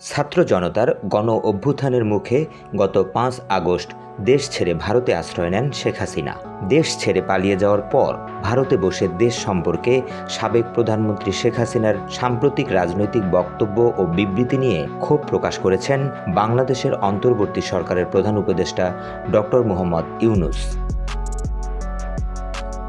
ছাত্র জনতার গণ অভ্যুত্থানের মুখে গত পাঁচ আগস্ট দেশ ছেড়ে ভারতে আশ্রয় নেন শেখ হাসিনা। দেশ ছেড়ে পালিয়ে যাওয়ার পর ভারতে বসে দেশ সম্পর্কে সাবেক প্রধানমন্ত্রী শেখ হাসিনার সাম্প্রতিক রাজনৈতিক বক্তব্য ও বিবৃতি নিয়ে ক্ষোভ প্রকাশ করেছেন বাংলাদেশের অন্তর্বর্তী সরকারের প্রধান উপদেষ্টা ডক্টর মোহাম্মদ ইউনুস।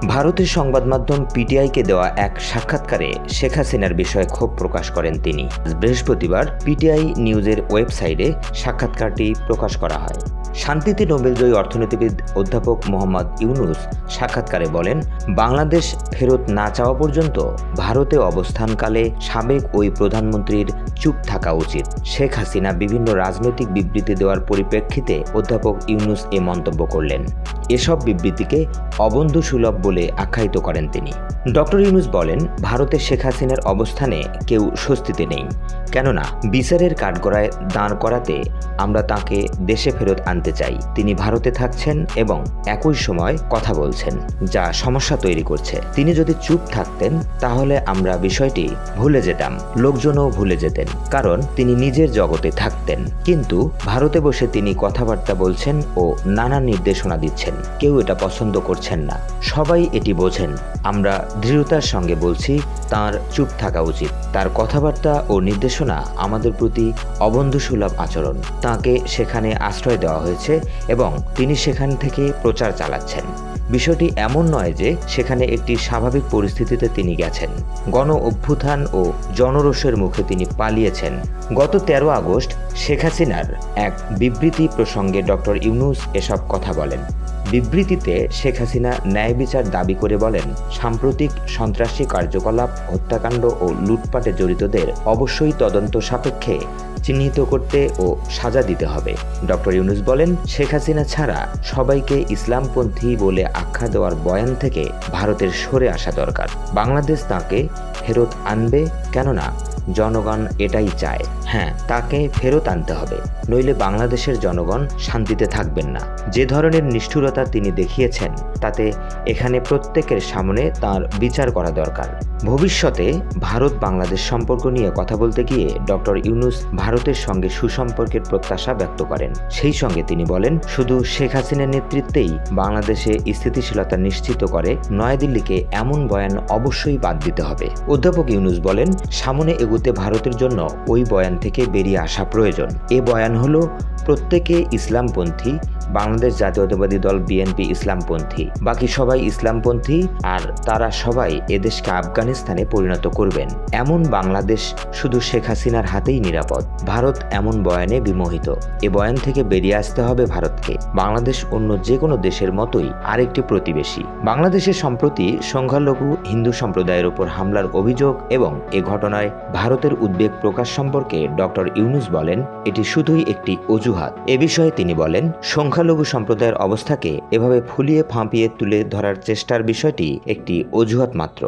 ভারতের সংবাদ মাধ্যম পিটিআইকে দেওয়া এক সাক্ষাৎকারে শেখ হাসিনার বিষয়ে ক্ষোভ প্রকাশ করেন তিনি। বৃহস্পতিবার পিটিআই নিউজের ওয়েবসাইটে সাক্ষাৎকারটি প্রকাশ করা হয়। শান্তিতে নোবেলজয়ী অর্থনীতিবিদ অধ্যাপক মোহাম্মদ ইউনুস সাক্ষাৎকারে বলেন, বাংলাদেশ ফেরত না চাওয়া পর্যন্ত ভারতে অবস্থানকালে সাবেক ওই প্রধানমন্ত্রীর চুপ থাকা উচিত। শেখ হাসিনা বিভিন্ন রাজনৈতিক বিবৃতি দেওয়ার পরিপ্রেক্ষিতে অধ্যাপক ইউনুস এ মন্তব্য করলেন। এসব বিবৃতিকে অবন্ধু সুলভ বলে আখ্যায়িত করেন তিনি। ডক্টর ইউনুস বলেন, ভারতে শেখ হাসিনার অবস্থানে কেউ স্বস্তিতে নেই। কেননা বিচারের কাঠগড়ায় দাঁড় করাতে আমরা তাকে দেশে ফেরত আনতে চাই। তিনি ভারতে থাকছেন এবং একই সময় কথা বলছেন, যা সমস্যা তৈরি করছে। তিনি যদি চুপ থাকতেন, তাহলে আমরা বিষয়টি ভুলে যেতাম, লোকজনও ভুলে যেতেন, কারণ তিনি নিজের জগতে থাকতেন। কিন্তু ভারতে বসে তিনি কথাবার্তা বলছেন ও নানা নির্দেশনা দিচ্ছেন। কেউ এটা পছন্দ করছেন না। সবাই এটি বোঝেন। আমরা দৃঢ়তার সঙ্গে বলছি, তার চুপ থাকা উচিত। তার কথাবার্তা ও নির্দেশনা আমাদের প্রতি অবন্ধুসুলভ আচরণ। তাকে সেখানে আশ্রয় দেওয়া হয়েছে এবং তিনি সেখান থেকে প্রচার চালাচ্ছেন। বিষয়টি এমন নয় যে সেখানে একটি স্বাভাবিক পরিস্থিতিতে তিনি গেছেন। গণ অভ্যুত্থান ও জনরোষের মুখে তিনি পালিয়েছেন। গত তেরো আগস্ট শেখ হাসিনার এক বিবৃতি প্রসঙ্গে ডক্টর ইউনুস এসব কথা বলেন। বিবৃতিতে শেখ হাসিনা ন্যায় বিচার দাবি করে বলেন, সাম্প্রতিক সন্ত্রাসী কার্যকলাপ, হত্যাকাণ্ড ও লুটপাটে জড়িতদের অবশ্যই তদন্ত সাপেক্ষে চিহ্নিত করতে ও সাজা দিতে হবে। ডক্টর ইউনুস বলেন, শেখ হাসিনা ছাড়া সবাইকে ইসলামপন্থী বলে আখ্যা দেওয়ার বয়ান থেকে ভারতের সরে আসা দরকার। বাংলাদেশ তাকে ফেরত আনবে কেননা জনগণ এটাই চায়। হ্যাঁ তাকে ফেরত আনতে হবে, নইলে বাংলাদেশের জনগণ শান্তিতে থাকবেন না। যে ধরনের নিষ্ঠুরতা তিনি দেখিয়েছেন তাতে এখানে প্রত্যেকের সামনে তার বিচার করা দরকার। ভবিষ্যতে ভারত বাংলাদেশ সম্পর্ক নিয়ে কথা বলতে গিয়ে ডক্টর ইউনুস ভারতের সঙ্গে সুসম্পর্কের প্রত্যাশা ব্যক্ত করেন। সেই সঙ্গে তিনি বলেন, শুধু শেখ হাসিনার নেতৃত্বেই বাংলাদেশে স্থিতিশীলতা নিশ্চিত করে, নয়াদিল্লিকে এমন বয়ান অবশ্যই বাদ দিতে হবে। অধ্যাপক ইউনুস বলেন, সামনে এগুতে ভারতের জন্য ওই বয়ান থেকে বেরিয়ে আসা প্রয়োজন। এ বয়ান হলো, প্রত্যেকে ইসলামপন্থী বাংলাদেশ জাতীয়তাবাদী দল বিএনপি ইসলামপন্থী। বাকি সবাই ইসলামপন্থী আর তারা সবাই এদেশকে আফগানিস্তানে পরিণত করবেন। এমন বাংলাদেশ শুধু শেখ হাসিনার হাতেই নিরাপদ। ভারত এমন বয়ানে বিমোহিত। এ বয়ান থেকে বেরিয়ে আসতে হবে ভারতকে। বাংলাদেশ অন্য যে কোনো দেশের মতোই আরেকটি প্রতিবেশী। বাংলাদেশের সম্প্রতি সংখ্যালঘু হিন্দু সম্প্রদায়ের ওপর হামলার অভিযোগ এবং এ ঘটনায় ভারতের উদ্বেগ প্রকাশ সম্পর্কে ডক্টর ইউনুস বলেন, এটি শুধুই একটি অজুহাত। এ বিষয়ে তিনি বলেন সংখ্যালঘু সম্প্রদায়ের অবস্থাকে এভাবে ফুলিয়ে ফাঁপিয়ে তুলে ধরার চেষ্টার বিষয়টি একটি অজুহাত মাত্র।